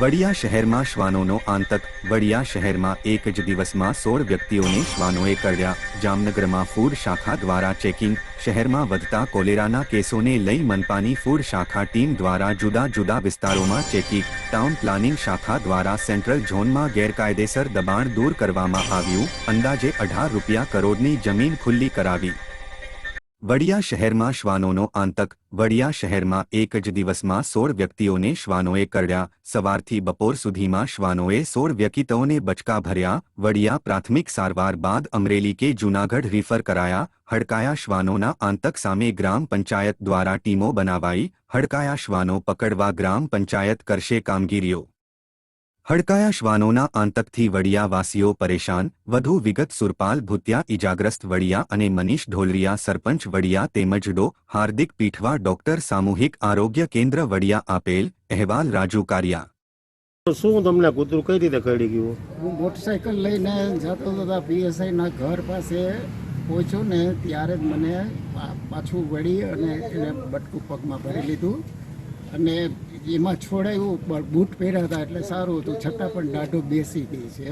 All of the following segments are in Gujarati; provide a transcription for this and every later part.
વડિયા શહેરમાં શ્વાનોનો આંતક. વડિયા શહેરમાં એક જ દિવસમાં સોળ વ્યક્તિઓને શ્વાનોએ કર્યા. જામનગરમાં ફૂડ શાખા દ્વારા ચેકિંગ. શહેરમાં વધતા કોલેરાના કેસોને લઈ મનપાની ફૂડ શાખા ટીમ દ્વારા જુદા જુદા વિસ્તારોમાં ચેકિંગ. ટાઉન પ્લાનિંગ શાખા દ્વારા સેન્ટ્રલ ઝોનમાં ગેરકાયદેસર દબાણ દૂર કરવામાં આવ્યું. અંદાજે અઢાર રૂપિયા કરોડની જમીન ખુલ્લી કરાવી. વડિયા શહેરમાં શ્વાનોનો આંતક, વડિયા શહેરમાં એક જ દિવસમાં સોળ વ્યક્તિઓને શ્વાનોએ કરડ્યા સવારથી બપોર સુધીમાં શ્વાનોએ સોળ વ્યક્તિઓને બચકા ભર્યા, વડિયા પ્રાથમિક સારવાર બાદ અમરેલી કે જૂનાગઢ રિફર કરાયા, હડકાયા શ્વાનોના આંતક સામે ગ્રામ પંચાયત દ્વારા ટીમો બનાવાઈ, હડકાયા શ્વાનો પકડવા ગ્રામ પંચાયત કરશે કામગીરીઓ. હડકાયા શ્વાનોના આંતકથી વડિયાવાસીઓ પરેશાન વધુ વિગત સુરપાલ ભૂતિયા ઇજાગ્રસ્ત વડિયા અને મનીષ ઢોલરિયા સરપંચ વડિયા તેમજ ડો હાર્દિક પીઠવા ડોક્ટર સામૂહિક આરોગ્ય કેન્દ્ર વડિયા આપેલ અહેવાલ રાજુ કારિયા. તો શું તમને કૂતરું કઈ રીતે કરડી ગયું? હું મોટરસાઇકલ લઈને જતો હતો પીએસઆઈના ઘર પાસે પહોંચ્યો ને ત્યારે જ મને પાછું વળી અને એને બટકું પગમાં ભરી લીધું. અને એમાં છોડાયું પણ બૂટ પહેર્યા હતા એટલે સારું હતું. છતાં પણ દાઢો બેસી ગઈ છે.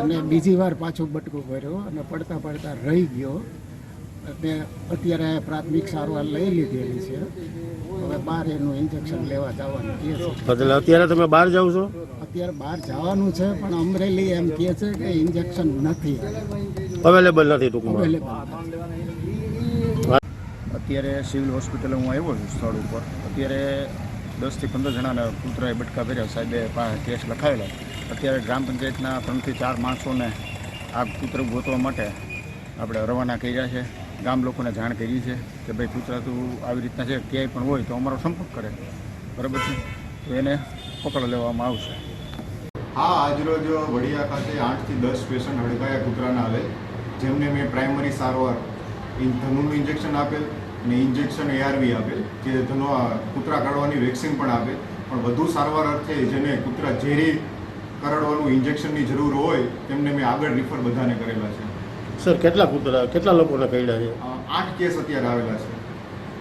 અને બીજી વાર પાછો બટકો ભર્યો અને પડતા પડતા રહી ગયો. અને અત્યારે પ્રાથમિક સારવાર લઈ લીધેલી છે. હવે બહાર એનું ઇન્જેક્શન લેવા જવાનું કહે છે. એટલે અત્યારે તમે બહાર જાઓ છો? અત્યારે બહાર જવાનું છે પણ અમરેલી એમ કહે છે કે ઇન્જેક્શન નથી. અવેલેબલ નથી ટૂંકમાં. અવેલેબલ અત્યારે સિવિલ હોસ્પિટલ હું આવ્યો છું સ્થળ ઉપર. અત્યારે દસથી પંદર જણાના કૂતરાએ બટકા ભર્યા સાહેબે કેસ લખાવેલા અત્યારે ગ્રામ પંચાયતના ત્રણથી ચાર માણસોને આ કૂતરું ગોતવા માટે આપણે રવાના કર્યા છે. ગામ લોકોને જાણ કરી છે કે ભાઈ કૂતરા તું આવી રીતના છે, ક્યાંય પણ હોય તો અમારો સંપર્ક કરે. બરાબર છે? તો એને પકડ લેવામાં આવશે. હા, આજરોજ વડિયા ખાતે આઠથી દસ પેશન્ટ હડકાયા કૂતરાના આવે જેમને મેં પ્રાઇમરી સારવાર ધનુનું ઇન્જેક્શન આપેલ. અને ઇન્જેક્શન એઆરવી આપે જે ધનો કૂતરા કાઢવાની વેક્સિન પણ આપે પણ વધુ સારવાર અર્થે જેને કૂતરા ઝેરી કરડવાનું ઇન્જેક્શનની જરૂર હોય તેમને મેં આગળ રિફર બધાને કરેલા છે. સર કેટલા કૂતરા કેટલા લોકોને કરડ્યા છે? આઠ કેસ અત્યારે આવેલા છે.